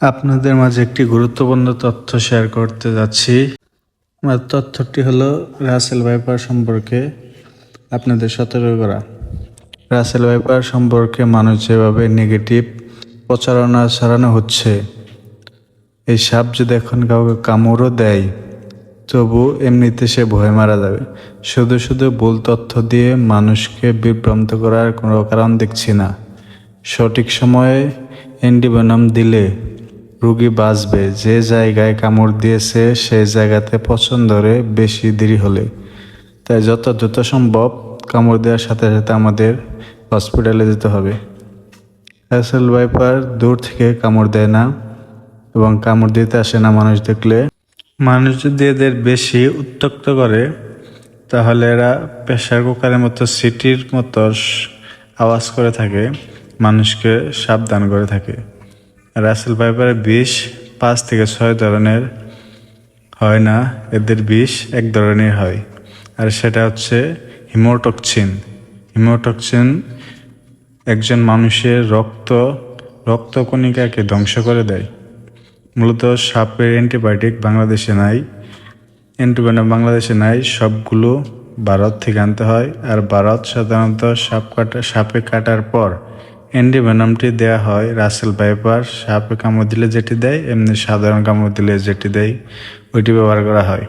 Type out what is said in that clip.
আপনাদের মাঝে একটি গুরুত্বপূর্ণ তথ্য শেয়ার করতে যাচ্ছি। আমার তথ্যটি হলো, রাসেল ভাইপার সম্পর্কে আপনাদের সতর্ক করা। রাসেল ভাইপার সম্পর্কে মানুষ যেভাবে নেগেটিভ প্রচারণা ছড়ানো হচ্ছে, এই সাপ যদি এখন কাউকে কামড়ও দেয়, তবু এমনিতে সে ভয় মারা যাবে। শুধু শুধু ভুল তথ্য দিয়ে মানুষকে বিভ্রান্ত করার কোনো কারণ দেখছি না। সঠিক সময়ে অ্যান্টিভেনম দিলে রুগী বাঁচবে। যে জায়গায় কামড় দিয়েছে সেই জায়গাতে পছন্দরে বেশি দেরি হলে। তাই যত দ্রুত সম্ভব কামড় দেওয়ার সাথে সাথে আমাদের হসপিটালে যেতে হবে। অ্যাসেল ভাইপার দূর থেকে কামড় দেয় না এবং কামড় দিতে আসে না মানুষ দেখলে। মানুষ যদি এদের বেশি উত্তক্ত করে, তাহলে এরা প্রেশার কুকারের মতো, সিটির মতো আওয়াজ করে থাকে, মানুষকে সাবধান করে থাকে। রাসেল ভাইপারের বিষ পাঁচ থেকে ছয় ধরনের হয় না, এদের বিষ এক ধরনের হয়। আর সেটা হচ্ছে হিমোটক্সিন। হিমোটক্সিন একজন মানুষের রক্ত রক্তকণিকাকে ধ্বংস করে দেয়। মূলত সাপের অ্যান্টিবায়োটিক বাংলাদেশে নাই, অ্যান্টিবায়োটিক বাংলাদেশে নাই, সবগুলো ভারত থেকে আনতে হয়। আর ভারত সাধারণত সাপ কাটা, সাপে কাটার পর অ্যান্টিভেনমটি দেওয়া হয় রাসেল ভাইপার, সাপে কামড় দিলে যেটি দেয়, এমনি সাধারণ কামড় দিলে যেটি দেয়, ওইটি ব্যবহার করা হয়।